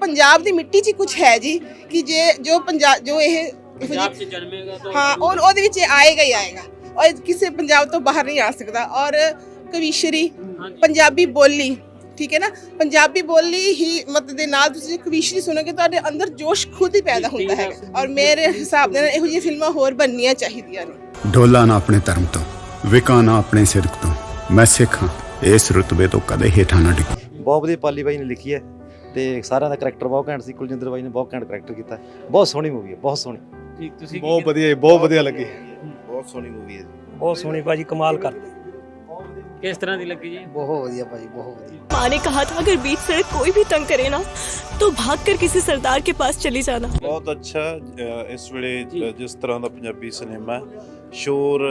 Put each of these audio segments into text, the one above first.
ਪੰਜਾਬ ਦੀ ਮਿੱਟੀ 'ਚ ਕੁਝ ਹੈ ਜੀ ਕਿ ਜੇ ਜੋ ਪੰਜਾਬ ਜੋ ਇਹ ਇਹੋ ਪੰਜਾਬ ਜਿਹੀ- 'ਚ ਜਨਮੇਗਾ ਤਾਂ ਹਾਂ ਔਰ ਉਹਦੇ ਵਿੱਚ ਇਹ ਆਏਗਾ ਹੀ ਆਏਗਾ। ਔਰ ਕਿਸੇ ਪੰਜਾਬ ਤੋਂ ਬਾਹਰ ਨਹੀਂ ਆ ਸਕਦਾ। ਔਰ ਕਵੀਸ਼ਰੀ। ਪੰਜਾਬੀ ਬੋਲੀ ਠੀਕ ਹੈ ਨਾ? ਪੰਜਾਬੀ ਬੋਲੀ ਹੀ ਮਤ ਦੇ ਨਾਲ ਤੁਸੀਂ ਕਵੀਸ਼ਰੀ ਸੁਣੋਗੇ ਤੁਹਾਡੇ ਅੰਦਰ ਜੋਸ਼ ਖੁਦ ਹੀ ਪੈਦਾ ਹੁੰਦਾ ਹੈ। ਔਰ ਮੇਰੇ ਹਿਸਾਬ ਨਾਲ ਇਹੋ ਜਿਹੀਆਂ ਫਿਲਮਾਂ ਹੋਰ ਬਣਨੀਆਂ ਚਾਹੀਦੀਆਂ ਨੇ। ਢੋਲਾ ਨਾ ਆਪਣੇ ਧਰਮ ਤੋਂ ਵਿਕਾ ਨਾ ਆਪਣੇ ਸਿਰਕ ਤੋਂ। ਮੈਂ ਸਿੱਖ ਹਾਂ ਇਸ ਰੁਤਬੇ ਤੋਂ ਕਦੇ ਹੇਠਾਂ ਨਾ ਡਿੱਗਾ। ਬਹੁਤ ਵਧੀਆ ਪਾਲੀ ਬਾਈ ਨੇ ਲਿਖੀ ਹੈ। ਤੇ ਸਾਰਿਆਂ ਦਾ ਕਰੈਕਟਰ ਬਹੁਤ ਘੈਂਟ ਸੀ ਕੁਲਜਿੰਦਰ ਬਾਈ ਨੇ ਬਹੁਤ ਘੈਂਟ ਕਰੈਕਟਰ ਕੀਤਾ ਬਹੁਤ ਸੋਹਣੀ ਮੂਵੀ ਹੈ ਬਹੁਤ ਸੋਹਣੀ ਜੀ ਤੁਸੀਂ ਬਹੁਤ ਵਧੀਆ ਜੀ ਬਹੁਤ ਵਧੀਆ ਲੱਗੀ ਬਹੁਤ ਸੋਹਣੀ ਮੂਵੀ ਹੈ ਜੀ ਬਹੁਤ ਸੋਹਣੀ ਭਾਜੀ ਕਮਾਲ ਕਰ ਕਿਸ ਤਰ੍ਹਾਂ ਦੀ ਲੱਗੀ ਜੀ ਬਹੁਤ ਵਧੀਆ ਭਾਜੀ ਬਹੁਤ ਵਧੀਆ माँ ने कहा था अगर बीच सड़क कोई भी तंग करे ना तो भागकर किसी सरदार के पास चली जाना ਬਹੁਤ ਅੱਛਾ ਅ, ਇਸ ਵੇਲੇ ਜੀ। ਅ, ਜਿਸ ਤਰ੍ਹਾਂ ਦਾ ਪੰਜਾਬੀ ਸਿਨੇਮਾ ਸ਼ੋਰ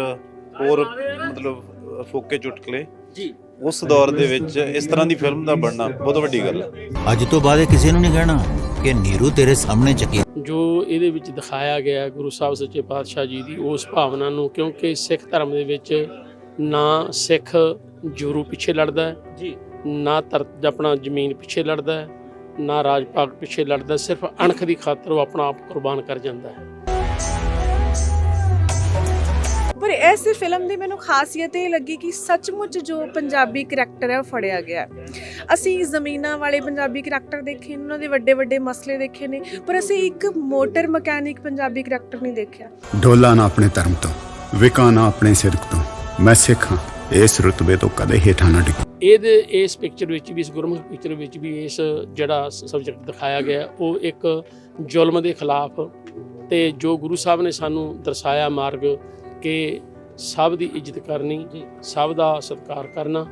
ਹੋਰ ਮਤਲਬ ਅ, ਫੋਕੇ ਚੁਟਕਲੇ ਜੀ ਉਸ ਦੌਰ ਦੇ ਵਿੱਚ ਇਸ ਤਰ੍ਹਾਂ ਦੀ ਫਿਲਮ ਦਾ ਬਣਨਾ ਬਹੁਤ ਵੱਡੀ ਗੱਲ ਹੈ। ਅੱਜ ਤੋਂ ਬਾਅਦ ਇਹ ਕਿਸੇ ਨੂੰ ਨਹੀਂ ਕਹਿਣਾ ਕਿ ਨੀਰੂ ਤੇਰੇ ਸਾਹਮਣੇ ਚੱਕੀ। ਜੋ ਇਹਦੇ ਵਿੱਚ ਦਿਖਾਇਆ ਗਿਆ ਗੁਰੂ ਸਾਹਿਬ ਸੱਚੇ ਪਾਤਸ਼ਾਹ ਜੀ ਦੀ ਉਸ ਭਾਵਨਾ ਨੂੰ ਕਿਉਂਕਿ ਸਿੱਖ ਧਰਮ ਦੇ ਵਿੱਚ ਨਾ ਸਿੱਖ ਜੁਰੂ ਪਿੱਛੇ ਲੜਦਾ ਹੈ ਜੀ। ਨਾ ਧਰ ਆਪਣਾ ਜ਼ਮੀਨ ਪਿੱਛੇ ਲੜਦਾ ਹੈ ਨਾ ਰਾਜ ਭਾਗ ਪਿੱਛੇ ਲੜਦਾ। ਸਿਰਫ ਅਣਖ ਦੀ ਖਾਤਰ ਉਹ ਆਪਣਾ ਆਪ ਕੁਰਬਾਨ ਕਰ ਜਾਂਦਾ ਹੈ। ਇਸ ਫਿਲਮ ਦੀ ਮੈਨੂੰ ਖਾਸੀਅਤ ਇਹ ਲੱਗੀ ਕਿ ਸੱਚਮੁੱਚ ਜੋ ਪੰਜਾਬੀ ਕਰੈਕਟਰ ਹੈ ਉਹ ਫੜਿਆ ਗਿਆ। ਅਸੀਂ ਜ਼ਮੀਨਾਂ ਵਾਲੇ ਪੰਜਾਬੀ ਕਰੈਕਟਰ ਦੇਖੇ ਉਹਨਾਂ ਦੇ ਵੱਡੇ ਵੱਡੇ ਮਸਲੇ ਦੇਖੇ ਨੇ ਪਰ ਅਸੀਂ ਇੱਕ ਮੋਟਰ ਮਕੈਨਿਕ ਪੰਜਾਬੀ ਕਰੈਕਟਰ ਨਹੀਂ ਦੇਖਿਆ। ਢੋਲਾ ਨਾ ਆਪਣੇ ਧਰਮ ਤੋਂ ਵਿਕਾ ਨਾ ਆਪਣੇ ਸਿਰਕ ਤੋਂ। ਮੈਂ ਸਿੱਖ ਹਾਂ ਇਸ ਰੁਤਬੇ ਤੋਂ ਕਦੇ ਹੇਠਾਂ ਨਾ ਡਿੱਗਾ। ਇਹਦੇ ਇਸ ਪਿਕਚਰ ਵਿੱਚ ਵੀ ਇਸ ਗੁਰਮੁਖ ਪਿਕਚਰ ਵਿੱਚ ਵੀ ਇਸ ਜਿਹੜਾ ਸਬਜੈਕਟ ਦਿਖਾਇਆ ਗਿਆ ਉਹ ਇੱਕ ਜ਼ੁਲਮ ਦੇ ਖਿਲਾਫ ਤੇ ਜੋ ਗੁਰੂ ਸਾਹਿਬ ਨੇ ਸਾਨੂੰ ਦਰਸਾਇਆ ਮਾਰਗ ਕਿ ਸਭ ਦੀ ਇੱਜ਼ਤ ਕਰਨੀ ਸਭ ਦਾ ਸਤਿਕਾਰ ਕਰਨਾ।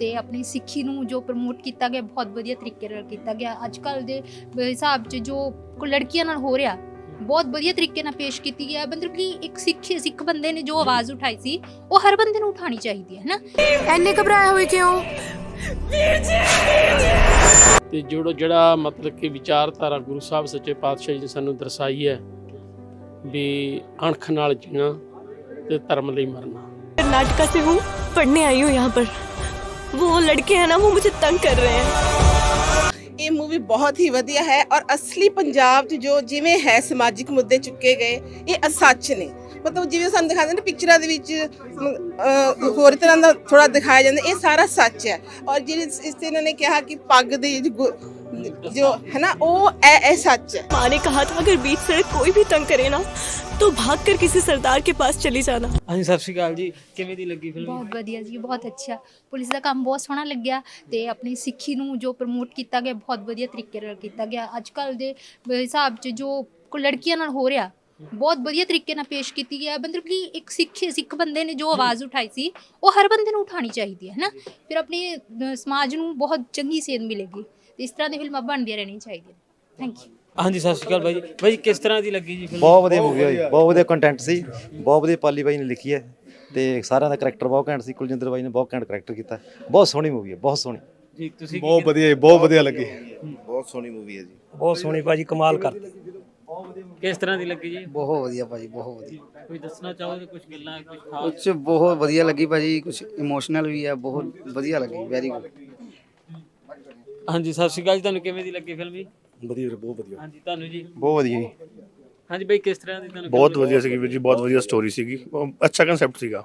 ਤੇ ਆਪਣੀ ਸਿੱਖੀ ਨੂੰ ਜੋ ਪ੍ਰਮੋਟ ਕੀਤਾ ਗਿਆ ਬਹੁਤ ਵਧੀਆ ਤਰੀਕੇ ਨਾਲ ਕੀਤਾ ਗਿਆ। ਅੱਜ ਕੱਲ ਦੇ ਹਿਸਾਬ 'ਚ ਜੋ ਲੜਕੀਆਂ ਨਾਲ ਹੋ ਰਿਹਾ ਬਹੁਤ ਵਧੀਆ ਤਰੀਕੇ ਨਾਲ ਪੇਸ਼ ਕੀਤੀ ਗਿਆ। ਮਤਲਬ ਕਿ ਇੱਕ ਸਿੱਖ ਸਿੱਖ ਬੰਦੇ ਨੇ ਜੋ ਆਵਾਜ਼ ਉਠਾਈ ਸੀ ਉਹ ਹਰ ਬੰਦੇ ਨੂੰ ਉਠਾਣੀ ਚਾਹੀਦੀ ਹੈ ਨਾ ਐਨੇ ਘਬਰਾਇਆ ਹੋਏ ਕਿਉਂ? ਤੇ ਜਿਹੜਾ ਜਿਹੜਾ ਮਤਲਬ ਕਿ ਵਿਚਾਰਧਾਰਾ ਗੁਰੂ ਸਾਹਿਬ ਸੱਚੇ ਪਾਤਸ਼ਾਹ ਜੀ ਨੇ ਸਾਨੂੰ ਦਰਸਾਈ ਹੈ ਵੀ ਅਣਖ ਨਾਲ ਜੀਣਾ ਤੇ ਧਰਮ ਲਈ ਮਰਨਾ कर्नाटका से हूँ पढ़ने आई हूँ यहाँ पर वो लड़के हैं ना वो मुझे तंग कर रहे हैं ਇਹ ਮੂਵੀ ਬਹੁਤ ਹੀ ਵਧੀਆ ਹੈ ਔਰ ਅਸਲੀ ਪੰਜਾਬ 'ਚ ਜੋ ਜਿਵੇਂ ਹੈ ਸਮਾਜਿਕ ਮੁੱਦੇ ਚੁੱਕੇ ਗਏ ਇਹ ਸੱਚ ਨੇ ਮਤਲਬ ਜਿਵੇਂ ਸਾਨੂੰ ਦਿਖਾਉਂਦੇ ਨੇ ਪਿਕਚਰਾਂ ਦੇ ਵਿੱਚ ਅਹ, ਹੋਰ ਤਰ੍ਹਾਂ ਦਾ ਥੋੜਾ ਦਿਖਾਇਆ ਜਾਂਦਾ ਇਹ ਸਾਰਾ ਸੱਚ ਹੈ ਔਰ ਜਿਹੜੇ ਇਸ ਇਸ ਤੇ ਇਹਨਾਂ ਨੇ ਕਿਹਾ ਕਿ ਪੱਗ ਦੀ ਜੋ ਗੁ- ਜੋ ਹੈ ਨਾ ਉਹ ਇਹ ਇਹ ਸੱਚ ਹੈ माँ ने कहा था अगर बीच सड़क कोई भी तंग करे ना तो भागकर किसी सरदार के पास चली जाना ਹਾਂਜੀ ਸਤਿ ਸ਼੍ਰੀ ਅਕਾਲ ਜੀ ਕਿਵੇਂ ਦੀ ਲੱਗੀ ਫਿਲਮ ਬਹੁਤ ਵਧੀਆ ਜੀ ਬਹੁਤ ਅੱਛਾ ਪੁਲਿਸ ਦਾ ਕੰਮ ਬਹੁਤ ਸੋਹਣਾ ਲੱਗਿਆ ਤੇ ਆਪਣੀ ਸਿੱਖੀ ਨੂੰ ਜੋ ਪ੍ਰਮੋਟ ਕੀਤਾ ਗਿਆ ਬਹੁਤ ਵਧੀਆ ਤਰੀਕੇ ਨਾਲ ਕੀਤਾ ਗਿਆ ਅੱਜ ਕੱਲ ਦੇ ਹਿਸਾਬ 'ਚ ਜੋ ਕੋ ਲੜਕੀਆਂ ਨਾਲ ਹੋ ਰਿਹਾ ਬਹੁਤ ਵਧੀਆ ਤਰੀਕੇ ਨਾਲ ਪੇਸ਼ ਕੀਤੀ ਗਿਆ। ਮਤਲਬ ਕਿ ਇੱਕ ਸਿੱਖ ਸਿੱਖ ਬੰਦੇ ਨੇ ਜੋ ਆਵਾਜ਼ ਉਠਾਈ ਸੀ ਉਹ ਹਰ ਬੰਦੇ ਨੂੰ ਉਠਾਣੀ ਚਾਹੀਦੀ ਹੈ ਨਾ ਫਿਰ ਆਪਣੇ ਅ, ਸਮਾਜ ਨੂੰ ਬਹੁਤ ਚੰਗੀ ਸੇਧ ਮਿਲੇਗੀ। ਤੇ ਇਸ ਤਰ੍ਹਾਂ ਦੀ ਫਿਲਮਾਂ ਬਣਦੀਆਂ ਰਹਿਣੀਆਂ ਚਾਹੀਦੀਆਂ। ਥੈਂਕ ਯੂ ਹਾਂਜੀ ਸਤਿ ਸ਼੍ਰੀ ਅਕਾਲ ਬਾਈ ਜੀ। ਬਾਈ ਜੀ ਕਿਸ ਤਰ੍ਹਾਂ ਦੀ ਲੱਗੀ ਜੀ ਫਿਲਮ ਬਹੁਤ ਵਧੀਆ ਮੂਵੀ ਹੈ ਜੀ, ਬਹੁਤ ਵਧੀਆ ਕੰਟੈਂਟ ਸੀ ਬਹੁਤ ਵਧੀਆ ਪਾਲੀ ਬਾਈ ਨੇ ਲਿਖੀ ਹੈ। ਤੇ ਸਾਰਿਆਂ ਦਾ ਕਰੈਕਟਰ ਬਹੁਤ ਘੈਂਟ ਸੀ ਕੁਲਜਿੰਦਰ ਬਾਈ ਨੇ ਬਹੁਤ ਘੈਂਟ ਕਰੈਕਟਰ ਕੀਤਾ। ਬਹੁਤ ਸੋਹਣੀ ਮੂਵੀ ਹੈ ਬਹੁਤ ਸੋਹਣੀ। ਜੀ ਤੁਸੀਂ ਬਹੁਤ ਵਧੀਆ ਜੀ ਬਹੁਤ ਵਧੀਆ ਲੱਗੀ। ਬਹੁਤ ਸੋਹਣੀ ਮੂਵੀ ਹੈ ਜੀ। ਬਹੁਤ ਸੋਹਣੀ ਭਾਜੀ ਕਮਾਲ ਕਰ ਕਿਸ ਤਰ੍ਹਾਂ ਦੀ ਲੱਗੀ ਜੀ? ਬਹੁਤ ਵਧੀਆ ਭਾਜੀ ਬਹੁਤ ਵਧੀਆ। ਕੋਈ ਦੱਸਣਾ ਚਾਹੋਗੇ ਕੁਝ ਗੱਲਾਂ ਕੁਝ ਖਾਸ? ਕੁਝ ਬਹੁਤ ਵਧੀਆ ਲੱਗੀ ਭਾਜੀ ਕੁਝ ਇਮੋਸ਼ਨਲ ਵੀ ਹੈ ਬਹੁਤ ਵਧੀਆ ਲੱਗੀ ਵੈਰੀ ਗੁੱਡ ਹਾਂਜੀ ਸਤਿ ਸ਼੍ਰੀ ਅਕਾਲ ਜੀ ਤੁਹਾਨੂੰ ਕਿਵੇਂ ਦੀ ਲੱਗੀ ਫਿਲਮ ਜੀ? ਵਧੀਆ ਬਹੁਤ ਵਧੀਆ। ਹਾਂਜੀ ਤੁਹਾਨੂੰ ਜੀ? ਬਹੁਤ ਵਧੀਆ ਜੀ। ਹਾਂਜੀ ਬਾਈ ਕਿਸ ਤਰ੍ਹਾਂ ਦੀ ਤੁਹਾਨੂੰ ਬਹੁਤ ਵਧੀਆ ਸੀਗੀ ਵੀਰ ਜੀ ਬਹੁਤ ਵਧੀਆ ਸਟੋਰੀ ਸੀਗੀ। ਉਹ ਅੱਛਾ ਕਨਸੈਪਟ ਸੀਗਾ।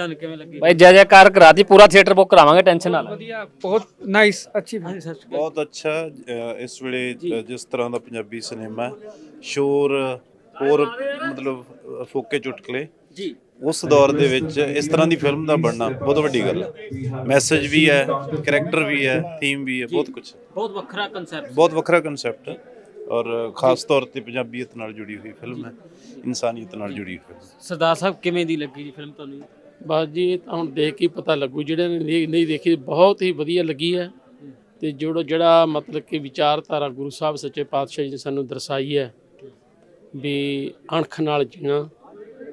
ਤੁਹਾਨੂੰ ਕਿਵੇਂ ਲੱਗੀ? ਭਾਈ ਜੈ ਜੈਕਾਰ ਕਰਾਤੀ ਪੂਰਾ ਥੀਏਟਰ ਬੁੱਕ ਕਰਾਵਾਂਗੇ ਟੈਨਸ਼ਨ ਨਾਲ ਵਧੀਆ ਬਹੁਤ ਨਾਈਸ ਅੱਛੀ ਹਾਂਜੀ ਸਤਿ ਸ਼੍ਰੀ ਅਕਾਲ ਬਹੁਤ ਅੱਛਾ ਅ, ਇਸ ਵੇਲੇ ਅ, ਜਿਸ ਤਰ੍ਹਾਂ ਦਾ ਪੰਜਾਬੀ ਸਿਨੇਮਾ ਸ਼ੋਰ ਹੋਰ ਮਤਲਬ ਅ, ਫੋਕੇ ਚੁਟਕਲੇ। ਜੀ। ਉਸ ਦੌਰ ਦੇ ਵਿੱਚ ਇਸ ਤਰ੍ਹਾਂ ਦੀ ਫਿਲਮ ਦਾ ਬਣਨਾ ਬਹੁਤ ਵੱਡੀ ਗੱਲ ਹੈ। ਮੈਸੇਜ ਵੀ ਹੈ ਕਰੈਕਟਰ ਵੀ ਹੈ ਥੀਮ ਵੀ ਹੈ ਬਹੁਤ ਕੁਝ ਬਹੁਤ ਵੱਖਰਾ ਕਨਸੈਪਟ ਬਹੁਤ ਵੱਖਰਾ ਕਨਸੈਪਟ ਹੈ। ਔਰ ਖਾਸ ਤੌਰ ਤੇ ਪੰਜਾਬੀਅਤ ਨਾਲ ਜੁੜੀ ਹੋਈ ਫਿਲਮ ਹੈ ਇਨਸਾਨੀਅਤ ਨਾਲ ਜੁੜੀ ਹੋਈ ਫਿਲਮ ਸਰਦਾਰ ਸਾਹਿਬ ਕਿਵੇਂ ਦੀ ਲੱਗੀ ਜੀ ਫਿਲਮ ਤੁਹਾਨੂੰ? ਬਸ ਜੀ ਇਹ ਤਾਂ ਹੁਣ ਦੇਖ ਕੇ ਹੀ ਪਤਾ ਲੱਗੂ ਜਿਹੜੇ ਨੇ ਨਹੀਂ- ਨਹੀਂ ਦੇਖੀ ਬਹੁਤ ਹੀ ਵਧੀਆ ਲੱਗੀ ਹੈ। ਤੇ ਜਿਹੜਾ ਜਿਹੜਾ ਮਤਲਬ ਕਿ ਵਿਚਾਰਧਾਰਾ ਗੁਰੂ ਸਾਹਿਬ ਸੱਚੇ ਪਾਤਸ਼ਾਹ ਜੀ ਨੇ ਸਾਨੂੰ ਦਰਸਾਈ ਹੈ ਵੀ ਅਣਖ ਨਾਲ ਜੀਣਾ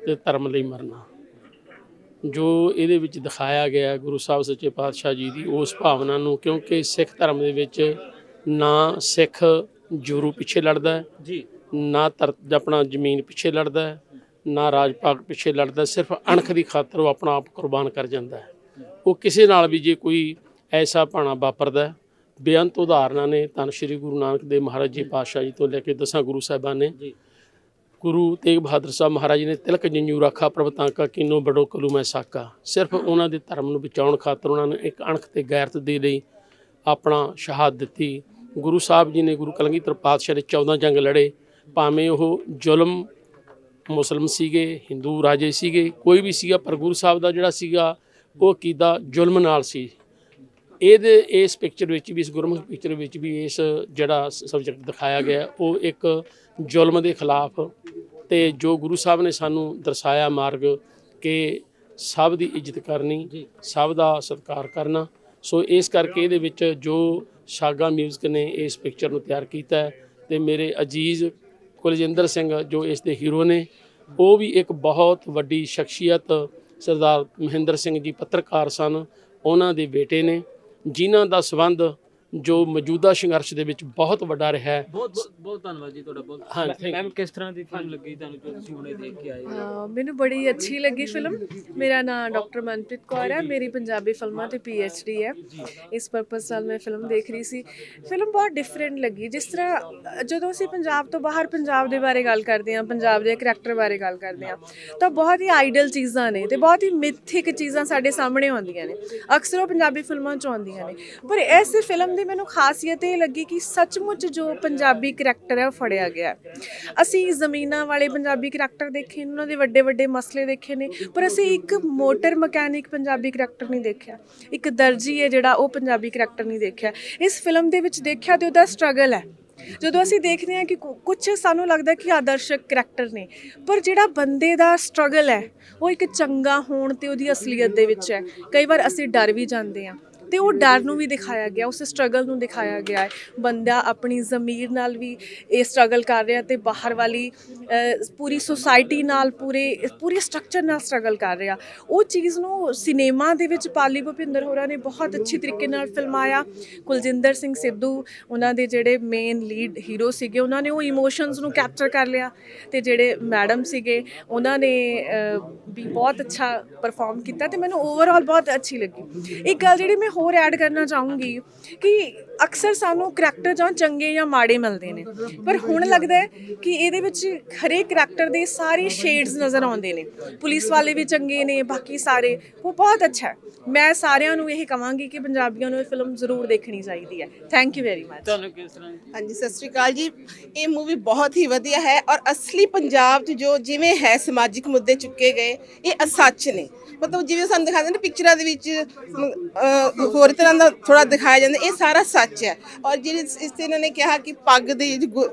ਤੇ ਧਰਮ ਲਈ ਮਰਨਾ। ਜੋ ਇਹਦੇ ਵਿੱਚ ਦਿਖਾਇਆ ਗਿਆ ਹੈ ਗੁਰੂ ਸਾਹਿਬ ਸੱਚੇ ਪਾਤਸ਼ਾਹ ਜੀ ਦੀ ਉਸ ਭਾਵਨਾ ਨੂੰ ਕਿਉਂਕਿ ਸਿੱਖ ਧਰਮ ਦੇ ਵਿੱਚ ਨਾ ਸਿੱਖ ਜੁਰੂ ਪਿੱਛੇ ਲੜਦਾ ਹੈ ਜੀ। ਨਾ ਧਰ ਆਪਣਾ ਜ਼ਮੀਨ ਪਿੱਛੇ ਲੜਦਾ ਹੈ। ਨਾ ਰਾਜ ਭਾਗ ਪਿੱਛੇ ਲੜਦਾ ਸਿਰਫ ਅਣਖ ਦੀ ਖਾਤਰ ਉਹ ਆਪਣਾ ਆਪ ਕੁਰਬਾਨ ਕਰ ਜਾਂਦਾ ਹੈ। ਉਹ ਕਿਸੇ ਨਾਲ ਵੀ ਜੇ ਕੋਈ ਐਸਾ ਭਾਣਾ ਵਾਪਰਦਾ। ਬੇਅੰਤ ਉਦਾਹਰਨਾਂ ਨੇ ਧੰਨ ਸ਼੍ਰੀ ਗੁਰੂ ਨਾਨਕ ਦੇਵ ਮਹਾਰਾਜ ਜੀ ਪਾਤਸ਼ਾਹ ਜੀ ਤੋਂ ਲੈ ਕੇ ਦਸਾਂ ਗੁਰੂ ਸਾਹਿਬਾਂ ਨੇ। ਗੁਰੂ ਤੇਗ ਬਹਾਦਰ ਸਾਹਿਬ ਮਹਾਰਾਜ ਜੀ ਨੇ ਤਿਲਕ ਜੰਜੂ ਰਾਖਾ ਪ੍ਰਭਤਾਂਕਾ ਕਿਨੋ ਬੜੋ ਕਲੂ ਮੈਂ ਸਾਕਾ। ਸਿਰਫ ਉਹਨਾਂ ਦੇ ਧਰਮ ਨੂੰ ਬਚਾਉਣ ਖਾਤਰ ਉਹਨਾਂ ਨੇ ਇੱਕ ਅਣਖ ਤੇ ਗੈਰਤ ਦੇ ਲਈ ਆਪਣਾ ਸ਼ਹਾਦਤ ਦਿੱਤੀ। ਗੁਰੂ ਸਾਹਿਬ ਜੀ ਨੇ ਗੁਰੂ ਕਲਗੀਧਰ ਪਾਤਸ਼ਾਹ ਦੇ 14 ਜੰਗ ਲੜੇ। ਭਾਵੇਂ ਉਹ ਜ਼ੁਲਮ ਮੁਸਲਮ ਸੀਗੇ ਹਿੰਦੂ ਰਾਜੇ ਸੀਗੇ ਕੋਈ ਵੀ ਸੀਗਾ ਪਰ ਗੁਰੂ ਸਾਹਿਬ ਦਾ ਜਿਹੜਾ ਸੀਗਾ ਉਹ ਅਕੀਦਾ ਜ਼ੁਲਮ ਨਾਲ ਸੀ। ਇਹਦੇ ਇਸ ਪਿਕਚਰ ਵਿੱਚ ਵੀ ਇਸ ਗੁਰਮੁਖ ਪਿਕਚਰ ਵਿੱਚ ਵੀ ਇਸ ਜਿਹੜਾ ਸਬਜੈਕਟ ਦਿਖਾਇਆ ਗਿਆ ਉਹ ਇੱਕ ਜ਼ੁਲਮ ਦੇ ਖਿਲਾਫ ਤੇ ਜੋ ਗੁਰੂ ਸਾਹਿਬ ਨੇ ਸਾਨੂੰ ਦਰਸਾਇਆ ਮਾਰਗ ਕਿ ਸਭ ਦੀ ਇੱਜ਼ਤ ਕਰਨੀ ਸਭ ਦਾ ਸਤਿਕਾਰ ਕਰਨਾ। ਸੋ ਇਸ ਕਰਕੇ ਇਹਦੇ ਵਿੱਚ ਜੋ ਸ਼ਾਗਾ ਮਿਊਜ਼ਿਕ ਨੇ ਇਸ ਪਿਕਚਰ ਨੂੰ ਤਿਆਰ ਕੀਤਾ ਤੇ ਮੇਰੇ ਅਜੀਜ਼ ਕੁਲਜਿੰਦਰ ਸਿੰਘ ਜੋ ਇਸ ਦੇ ਹੀਰੋ ਨੇ, ਉਹ ਵੀ ਇੱਕ ਬਹੁਤ ਵੱਡੀ ਸ਼ਖਸੀਅਤ ਸਰਦਾਰ ਮਹਿੰਦਰ ਸਿੰਘ ਜੀ ਪੱਤਰਕਾਰ ਸਨ। ਉਹਨਾਂ ਦੇ ਬੇਟੇ ਨੇ, ਜਿਨ੍ਹਾਂ ਦਾ ਸਬੰਧ ਜੋ ਮੌਜੂਦਾ ਸੰਘਰਸ਼ ਦੇ ਵਿੱਚ ਬਹੁਤ ਵੱਡਾ ਰਿਹਾ ਹੈ। ਬਹੁਤ ਬਹੁਤ- ਧੰਨਵਾਦ ਜੀ ਤੁਹਾਡਾ ਬਹੁਤ ਹਾਂ. ਮੈਮ ਕਿਸ ਤਰ੍ਹਾਂ ਦੀ ਫਿਲਮ ਲੱਗੀ ਤੁਹਾਨੂੰ ਜੋ ਤੁਸੀਂ ਹੁਣੇ ਦੇਖ ਕੇ ਆਏ ਹੋ? ਮੈਨੂੰ ਬੜੀ ਅੱਛੀ ਲੱਗੀ ਫਿਲਮ ਮੇਰਾ ਨਾਮ ਡਾਕਟਰ ਮਨਪ੍ਰੀਤ ਕੌਰ ਹੈ। ਮੇਰੀ ਪੰਜਾਬੀ ਫਿਲਮਾਂ ਤੇ ਡੀ ਹੈ। ਇਸ ਪਰਪਸ ਨਾਲ ਮੈਂ ਫਿਲਮ ਦੇਖ ਰਹੀ ਸੀ। ਫਿਲਮ ਬਹੁਤ ਡਿਫਰੈਂਟ ਲੱਗੀ। ਜਿਸ ਤਰ੍ਹਾਂ ਜਦੋਂ ਅਸੀਂ ਪੰਜਾਬ ਤੋਂ ਬਾਹਰ ਪੰਜਾਬ ਦੇ ਬਾਰੇ ਗੱਲ ਕਰਦੇ ਹਾਂ ਪੰਜਾਬ ਦੇ ਕਰੈਕਟਰ ਬਾਰੇ ਗੱਲ ਕਰਦੇ ਹਾਂ ਤਾਂ ਬਹੁਤ ਹੀ ਆਈਡਲ ਚੀਜ਼ਾਂ ਨੇ ਤੇ ਬਹੁਤ ਹੀ ਮਿਥਿਕ ਚੀਜ਼ਾਂ ਸਾਡੇ ਸਾਹਮਣੇ ਆਉਂਦੀਆਂ ਨੇ। ਅਕਸਰ ਉਹ ਪੰਜਾਬੀ ਫਿਲਮਾਂ 'ਚ ਆਉਂਦੀਆਂ ਨੇ। ਪਰ ਇਸ ਫਿਲਮ ਦੀ ਮੈਨੂੰ ਖਾਸੀਅਤ ਇਹ ਲੱਗੀ ਕਿ ਸੱਚਮੁੱਚ ਜੋ ਪੰਜਾਬੀ ਕਰੈਕਟਰ ਹੈ ਉਹ ਫੜਿਆ ਗਿਆ ਅਸੀਂ ਜ਼ਮੀਨਾਂ ਵਾਲੇ ਪੰਜਾਬੀ ਕਰੈਕਟਰ ਦੇਖੇ ਨੇ, ਉਹਨਾਂ ਦੇ ਵੱਡੇ ਵੱਡੇ ਮਸਲੇ ਦੇਖੇ ਨੇ ਪਰ ਅਸੀਂ ਇੱਕ ਮੋਟਰ ਮਕੈਨਿਕ ਪੰਜਾਬੀ ਕਰੈਕਟਰ ਨਹੀਂ ਦੇਖਿਆ। ਇੱਕ ਦਰਜੀ ਹੈ ਜਿਹੜਾ ਉਹ ਪੰਜਾਬੀ ਕਰੈਕਟਰ ਨਹੀਂ ਦੇਖਿਆ। ਇਸ ਫਿਲਮ ਦੇ ਵਿੱਚ ਦੇਖਿਆ ਤੇ ਉਹਦਾ ਸਟਰਗਲ ਹੈ। ਜਦੋਂ ਅਸੀਂ ਦੇਖਦੇ ਹਾਂ ਕਿ ਕੁਝ ਸਾਨੂੰ ਲੱਗਦਾ ਕਿ ਆਦਰਸ਼ਕ ਕਰੈਕਟਰ ਨੇ ਪਰ ਜਿਹੜਾ ਬੰਦੇ ਦਾ ਸਟਰਗਲ ਹੈ ਉਹ ਇੱਕ ਚੰਗਾ ਹੋਣ ਤੇ ਉਹਦੀ ਅਸਲੀਅਤ ਦੇ ਵਿੱਚ ਹੈ। ਕਈ ਵਾਰ ਅਸੀਂ ਡਰ ਵੀ ਜਾਂਦੇ ਹਾਂ। ਤੇ ਉਹ ਡਰ ਨੂੰ ਵੀ ਦਿਖਾਇਆ ਗਿਆ, ਉਸ ਸਟਰਗਲ ਨੂੰ ਦਿਖਾਇਆ ਗਿਆ ਹੈ। ਬੰਦਾ ਆਪਣੀ ਜ਼ਮੀਰ ਨਾਲ ਵੀ ਇਹ ਸਟਰਗਲ ਕਰ ਰਿਹਾ ਤੇ ਬਾਹਰ ਵਾਲੀ ਪੂਰੀ ਸੋਸਾਇਟੀ ਨਾਲ, ਪੂਰੇ ਪੂਰੇ ਸਟਰਕਚਰ ਨਾਲ ਸਟਰਗਲ ਕਰ ਰਿਹਾ। ਉਹ ਚੀਜ਼ ਨੂੰ ਸਿਨੇਮਾ ਦੇ ਵਿੱਚ ਪਾਲੀ ਭੁਪਿੰਦਰ ਹੋਰਾਂ ਨੇ ਬਹੁਤ ਅੱਛੀ ਤਰੀਕੇ ਨਾਲ ਫਿਲਮਾਇਆ। ਕੁਲਜਿੰਦਰ ਸਿੰਘ ਸਿੱਧੂ, ਉਹਨਾਂ ਦੇ ਜਿਹੜੇ ਮੇਨ ਲੀਡ ਹੀਰੋ ਸੀਗੇ, ਉਹਨਾਂ ਨੇ ਉਹ ਇਮੋਸ਼ਨਸ ਨੂੰ ਕੈਪਚਰ ਕਰ ਲਿਆ ਤੇ ਜਿਹੜੇ ਮੈਡਮ ਸੀਗੇ, ਉਹਨਾਂ ਨੇ ਵੀ ਬਹੁਤ ਅੱਛਾ ਪਰਫਾਰਮ ਕੀਤਾ ਤੇ ਮੈਨੂੰ ਓਵਰਆਲ ਬਹੁਤ ਅੱਛੀ ਲੱਗੀ। ਇੱਕ ਗੱਲ ਜਿਹੜੀ ਮੈਂ ਹੋਰ ਐਡ ਕਰਨਾ ਚਾਹੂੰਗੀ ਕਿ ਅਕਸਰ ਸਾਨੂੰ ਕਰੈਕਟਰ ਜਾਂ ਚੰਗੇ ਜਾਂ ਮਾੜੇ ਮਿਲਦੇ ਨੇ। ਪਰ ਹੁਣ ਲੱਗਦਾ ਹੈ ਕਿ ਇਹਦੇ ਵਿੱਚ ਹਰੇਕ ਕਰੈਕਟਰ ਦੇ ਸਾਰੇ ਸ਼ੇਡਸ ਨਜ਼ਰ ਆਉਂਦੇ ਨੇ। ਪੁਲਿਸ ਵਾਲੇ ਵੀ ਚੰਗੇ ਨੇ ਬਾਕੀ ਸਾਰੇ। ਉਹ ਬਹੁਤ ਅੱਛਾ ਹੈ। ਮੈਂ ਸਾਰਿਆਂ ਨੂੰ ਇਹ ਕਹਾਂਗੀ ਕਿ ਪੰਜਾਬੀਆਂ ਨੂੰ ਇਹ ਫਿਲਮ ਜ਼ਰੂਰ ਦੇਖਣੀ ਚਾਹੀਦੀ ਹੈ। ਥੈਂਕ ਯੂ ਵੈਰੀ ਮਚ ਤੁਹਾਨੂੰ ਕਿਸ ਤਰ੍ਹਾਂ ਹਾਂਜੀ ਸਤਿ ਸ਼੍ਰੀ ਅਕਾਲ ਜੀ। ਇਹ ਮੂਵੀ ਬਹੁਤ ਹੀ ਵਧੀਆ ਹੈ ਔਰ ਅਸਲੀ ਪੰਜਾਬ 'ਚ ਜੋ ਜਿਵੇਂ ਹੈ ਸਮਾਜਿਕ ਮੁੱਦੇ ਚੁੱਕੇ ਗਏ ਇਹ ਸੱਚ ਨੇ। ਮਤਲਬ ਜਿਵੇਂ ਸਾਨੂੰ ਦਿਖਾਉਂਦੇ ਨੇ ਪਿਕਚਰਾਂ ਦੇ ਵਿੱਚ ਅਹ, ਹੋਰ ਤਰ੍ਹਾਂ ਦਾ ਥੋੜਾ ਦਿਖਾਇਆ ਜਾਂਦਾ ਇਹ ਸਾਰਾ ਸੱਚ ਹੈ। ਔਰ ਜਿਹੜੀ ਇਸ ਇਸ ਤੇ ਇਹਨਾਂ ਨੇ ਕਿਹਾ ਕਿ ਪੱਗ ਦੇ ਗੁ-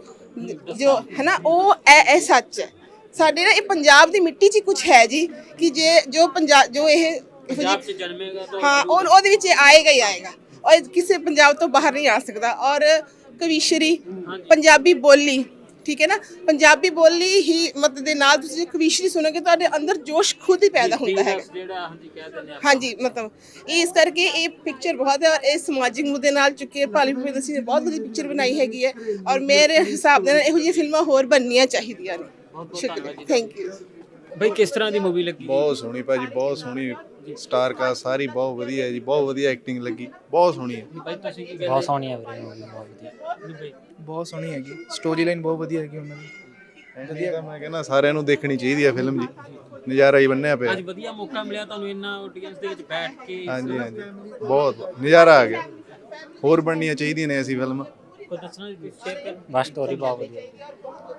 ਜੋ ਹੈ ਨਾ ਉਹ ਇਹ ਇਹ ਸੱਚ ਹੈ। ਸਾਡੇ ਨਾ ਇਹ ਪੰਜਾਬ ਦੀ ਮਿੱਟੀ 'ਚ ਕੁਝ ਹੈ ਜੀ ਕਿ ਜੇ ਜੋ ਪੰਜਾਬ ਜੋ ਇਹ ਪੰਜਾਬ 'ਚ ਜਨਮੇਗਾ ਤਾਂ ਹਾਂ ਔਰ ਉਹਦੇ ਵਿੱਚ ਇਹ ਆਏਗਾ ਹੀ ਆਏਗਾ। ਔਰ ਇਹ ਕਿਸੇ ਪੰਜਾਬ ਤੋਂ ਬਾਹਰ ਨਹੀਂ ਆ ਸਕਦਾ। ਔਰ ਕਵੀਸ਼ਰੀ ਪੰਜਾਬੀ ਬੋਲੀ ਠੀਕ ਹੈ ਨਾ? ਪੰਜਾਬੀ ਬੋਲੀ ਹੀ ਮਤ ਦੇ ਨਾਲ ਤੁਸੀਂ ਜੇ ਕਵੀਸ਼ਰੀ ਸੁਣੋਗੇ ਤੁਹਾਡੇ ਅੰਦਰ ਜੋਸ਼ ਖੁਦ ਹੀ ਪੈਦਾ ਹੁੰਦਾ ਹੈ ਜਿਹੜਾ ਹਾਂਜੀ ਕਹਿ ਦਿੰਦੇ ਆ ਹਾਂਜੀ ਮਤਲਬ ਇਹ ਇਸ ਕਰਕੇ ਇਹ ਪਿਕਚਰ ਬਹੁਤ ਹੈ ਔਰ ਇਹ ਸਮਾਜਿਕ ਮੁੱਦੇ ਨਾਲ ਚੁੱਕੇ ਭਾਲੀ ਭੂਪਿੰਦਰ ਸਿੰਘ ਨੇ ਬਹੁਤ ਵਧੀਆ ਪਿਕਚਰ ਬਣਾਈ ਹੈਗੀ ਹੈ ਔਰ ਮੇਰੇ ਹਿਸਾਬ ਦੇ ਨਾਲ ਇਹੋ ਜਿਹੀਆਂ ਫਿਲਮਾਂ ਹੋਰ ਬਣਨੀਆਂ ਚਾਹੀਦੀਆਂ ਨੇ। ਸ਼ੁਕਰੀਆ। ਥੈਂਕ ਯੂ ਬਈ ਕਿਸ ਤਰ੍ਹਾਂ ਦੀ ਮੂਵੀ ਲੱਗੀ? ਬਹੁਤ ਸੋਹਣੀ ਭਾਜੀ ਬਹੁਤ ਸੋਹਣੀ ਸਟਾਰ ਕਾਸਟ ਸਾਰੀ ਬਹੁਤ ਵਧੀਆ ਹੈ ਜੀ ਬਹੁਤ ਵਧੀਆ ਐਕਟਿੰਗ ਲੱਗੀ ਬਹੁਤ ਸੋਹਣੀ ਹੈ। ਬਈ ਤੁਸੀਂ ਕੀ ਕਹਿੰਦੇ? ਬਹੁਤ ਸੋਹਣੀ ਹੈ ਵੀਰੇ ਬਹੁਤ ਵਧੀਆ। ਬਈ ਬਹੁਤ ਸੋਹਣੀ ਹੈਗੀ ਸਟੋਰੀ ਲਾਈਨ ਬਹੁਤ ਵਧੀਆ ਹੈਗੀ ਉਹਨਾਂ ਦੀ। ਵਧੀਆ ਤਾਂ ਮੈਂ ਕਹਿੰਦਾ ਸਾਰਿਆਂ ਨੂੰ ਦੇਖਣੀ ਚਾਹੀਦੀ ਹੈ ਫਿਲਮ ਜੀ ਨਜ਼ਾਰਾ ਹੀ ਬੰਨਿਆ ਪਿਆ। ਅੱਜ ਵਧੀਆ ਮੌਕਾ ਮਿਲਿਆ ਤੁਹਾਨੂੰ ਇੰਨਾ ਆਡੀਅנס ਦੇ ਵਿੱਚ ਬੈਠ ਕੇ। ਹਾਂਜੀ ਹਾਂਜੀ ਬਹੁਤ ਨਜ਼ਾਰਾ ਆ ਗਿਆ। ਹੋਰ ਬਣਨੀਆਂ ਚਾਹੀਦੀਆਂ ਨੇ ਐਸੀ ਫਿਲਮਾਂ ਕੋਈ ਦੱਸਣਾ ਸ਼ੇਅਰ ਕਰ ਬਸ ਸਟੋਰੀ ਬਹੁਤ ਵਧੀਆ।